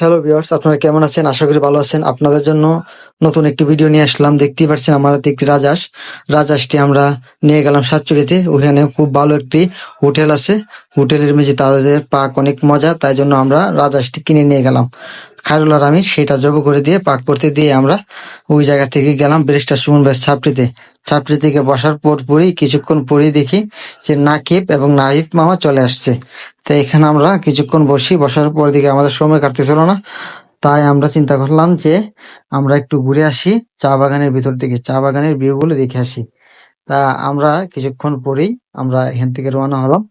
Hello viewers আপনারা কেমন আছেন? আশা করি ভালো আছেন। আপনাদের জন্য নতুন একটি ভিডিও নিয়ে আসলাম। দেখতেই পাচ্ছেন আমার হাতে একটি রাজাস রাজাসটি আমরা নিয়ে গেলাম সাতচুরিতে ওখানে খুব ভালো একটি হোটেল আছে। হোটেলের মেঝে তাদের পাক অনেক মজা, তাই জন্য আমরা রাজাসটি কিনে নিয়ে গেলাম। খায়রুল আর আমি সেটা জব করে দিয়ে, পাক করতে দিয়ে আমরা ওই জায়গা থেকে গেলাম ব্যারিস্টার সুমন ব্যাস ছাপড়িতে। ছাপড়ি থেকে বসার পর পরই, কিছুক্ষণ পরেই দেখি যে নাকিব এবং নাহিব মামা চলে আসছে। তো এখানে আমরা কিছুক্ষণ বসি, বসার পর দিকে আমাদের সময় কাটতেছিল না। তাই আমরা চিন্তা করলাম যে আমরা একটু ঘুরে আসি, চা বাগানের ভিতর দিকে, চা বাগানের ভিউ গুলো দেখে আসি। তা আমরা কিছুক্ষণ পরেই আমরা এখান থেকে রওনা হলাম,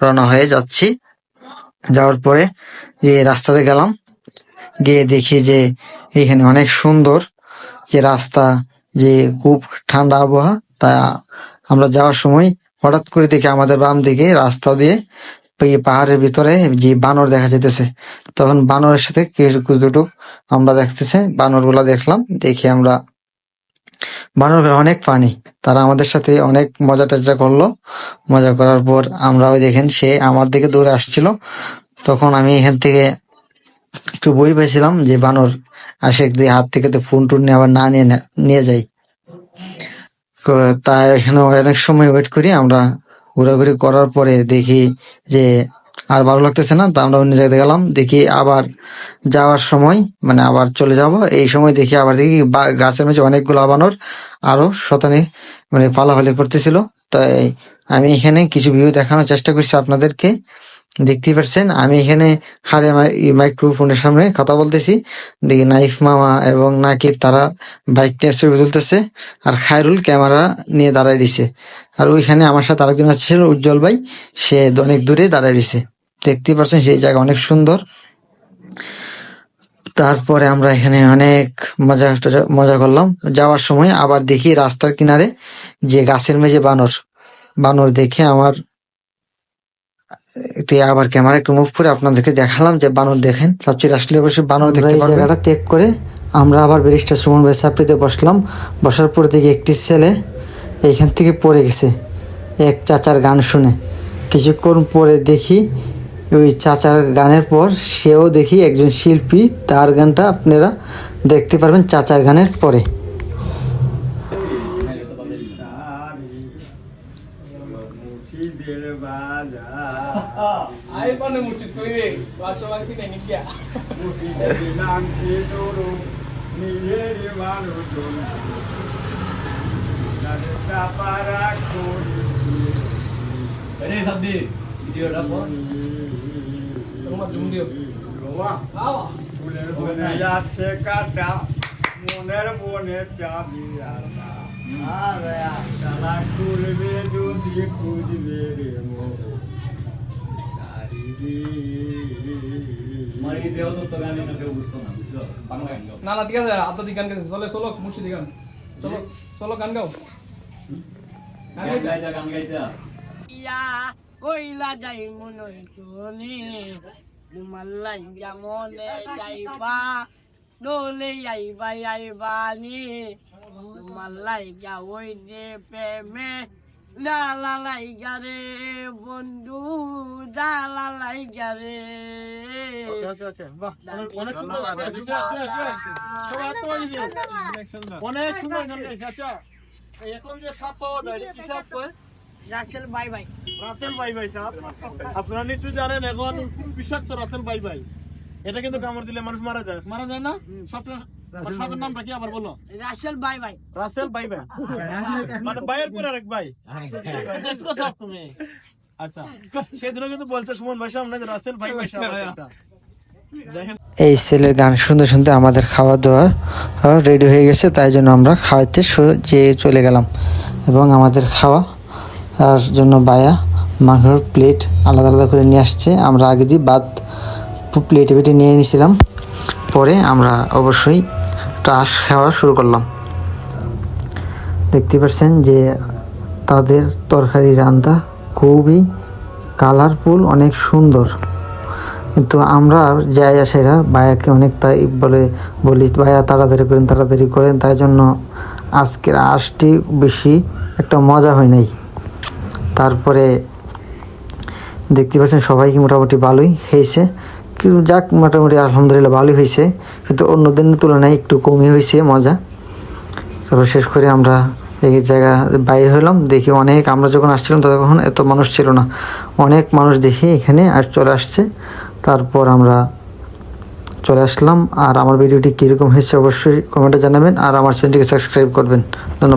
রওনা হয়ে যাচ্ছি। যাওয়ার পরে যে রাস্তাতে গেলাম, গিয়ে দেখি যে এখানে অনেক সুন্দর যে রাস্তা, যে খুব ঠান্ডা আবহাওয়া। তা আমরা যাওয়ার সময় হঠাৎ করে দেখি আমাদের বাম দিকে রাস্তা দিয়ে পাহাড়ের ভিতরে যে বানর দেখা যেতেছে তখন বানরের সাথে দুটো আমরা দেখতেছে বানরগুলা দেখলাম, দেখে আমরা বানর অনেক পানি তারা আমাদের সাথে অনেক মজা টজা করল। মজা করার পর আমরা ওই দেখেন, সে আমার দিকে দৌড়ে আসছিল। তখন আমি এখান থেকে একটু বই পেয়েছিলাম যে বানর আসে দিয়ে হাত থেকে তো ফোন টুন নিয়ে আবার না নিয়ে নিয়ে যাই তো এখানে অনেক সময় ওয়েট করি, আমরা ঘোরাঘুরি করার পরে দেখি যে আর ভালো লাগতেছে না, তো আমরা অন্য জায়গায় গেলাম, দেখি আবার যাওয়ার সময় মানে আবার চলে যাব। এই সময় দেখি আবার দেখি গাছের মাঝে অনেকগুলো আবানোর আরও শতানে মানে ফালাফালি করতেছিল। তাই আমি এখানে কিছু ভিউ দেখানোর চেষ্টা করছি আপনাদেরকে। দেখতেই পাচ্ছেন আমি এখানে হারে মাইক্রোফোনের সামনে কথা বলতেছি। দেখি নাইফ মামা এবং নাকিব, তারা বাইক নিয়ে ছবি তুলতেছে আর খায়রুল ক্যামেরা নিয়ে দাঁড়ায় দিছে আর ওইখানে আমার সাথে আরেকজন ছিল উজ্জ্বল ভাই। সে অনেক দূরে দাঁড়ায় দিছে দেখতেই পাচ্ছেন সেই জায়গা অনেক সুন্দর। তারপরে আমরা এখানে অনেক মজা মজা করলাম। যাওয়ার সময় আবার দেখি রাস্তার কিনারে যে গাছের মেঝে বানর। বানর দেখে আমার একটু আবার ক্যামেরা একটু মুভ করে আপনাদেরকে দেখালাম যে বানর দেখেন। সাচ্চুর আসলে অবশ্যই বানর দেখতে এই জায়গাটা ত্যাগ করে আমরা আবার ব্যারিস্টার সুমন ভাই সাপ্রিতে বসলাম। বসার পর দেখি একটি ছেলে এইখান থেকে পড়ে গেছে। এক চাচার গান শুনে। কিছুক্ষণ পরে দেখি ওই চাচার গানের পর সেও দেখি একজন শিল্পী তার গানটা আপনারা দেখতে পারবেন চাচার গানের পরে। అయిపోయింది ముచ్చిపోయి వాస్తవానికి నేను ఇంకా મોનેર મોને ચાબી આતા মন. না না, ঠিক আছে আত্মা গান গেছে চলে, চলো, মুর্শিদি গান চলো চলো, গান গাও গান গাইতে। ইয়া কইলা মনে শুনি তোমাল্লাই যেমনে যাইবা দোলে আইবা আইবা যাওই যে প্রেমে বন্ধু দালালাই গারে অনেক সুন্দর অনেক আচ্ছা এখন যে সাপ পাওয়া যায় কি সাপ রাসেল বাই বাই। রাসেল ভাই ভাই সাপ। আপনারা নিশ্চয়ই জানেন এখন বিষাক্ত রাসেল ভাই ভাই এটা কিন্তু কামড় দিলে মানুষ মারা যায়। মারা যায় না? সাপটা সাপের নামটা কি আবার বলো? Rasel bye bye. রাসেল ভাই ভাই মানে ভাইয়ের পরে আরেক ভাই। দেখছ সাপ তুমি? আচ্ছা সেদিনও কিন্তু বলছে সুমন ভাই সামনে রাসেল ভাই ভাই সাপ আছে একটা। দেখেন। এই ছেলের গান শুনতে শুনতে আমাদের খাওয়া দাওয়া রেডি হয়ে গেছে তাই জন্য আমরা খাওয়াতে যেয়ে চলে গেলাম। এবং আমাদের খাওয়া আর জন্য বায়া মাংসর প্লেট আলাদা আলাদা করে নিয়ে আসছে। আমরা আগে দিয়ে বাদ প্লেটে পেটে নিয়ে নিয়েছিলাম পরে আমরা অবশ্যই টাস খাওয়া শুরু করলাম। দেখতে পাচ্ছেন যে তাদের তরকারি রান্না খুবই কালারফুল অনেক সুন্দর। কিন্তু আমরা যাই আসেরা ভাইয়াকে অনেক তাই বলে, বলি, ভাইয়া, তাড়াতাড়ি করেন তাড়াতাড়ি করেন। তাই জন্য আজকের আশটি বেশি একটা মজা হয় নাই। তারপরে দেখতে পাচ্ছেন সবাইকে মোটামুটি ভালোই খেয়েছে যাক, মোটামুটি আলহামদুলিল্লাহ ভালোই হয়েছে। কিন্তু অন্য দিনের তুলনায় একটু কমই হয়েছে, মজা। তারপর শেষ করে আমরা এই জায়গা বাইরে হলাম, দেখি অনেক, আমরা যখন আসছিলাম তখন এত মানুষ ছিল না। অনেক মানুষ দেখি এখানে আর চলে আসছে। তারপর আমরা চলে আসলাম। আর আমার ভিডিওটি কীরকম হয়েছে অবশ্যই কমেন্টে জানাবেন। আর আমার চ্যানেলটিকে সাবস্ক্রাইব করবেন। ধন্যবাদ।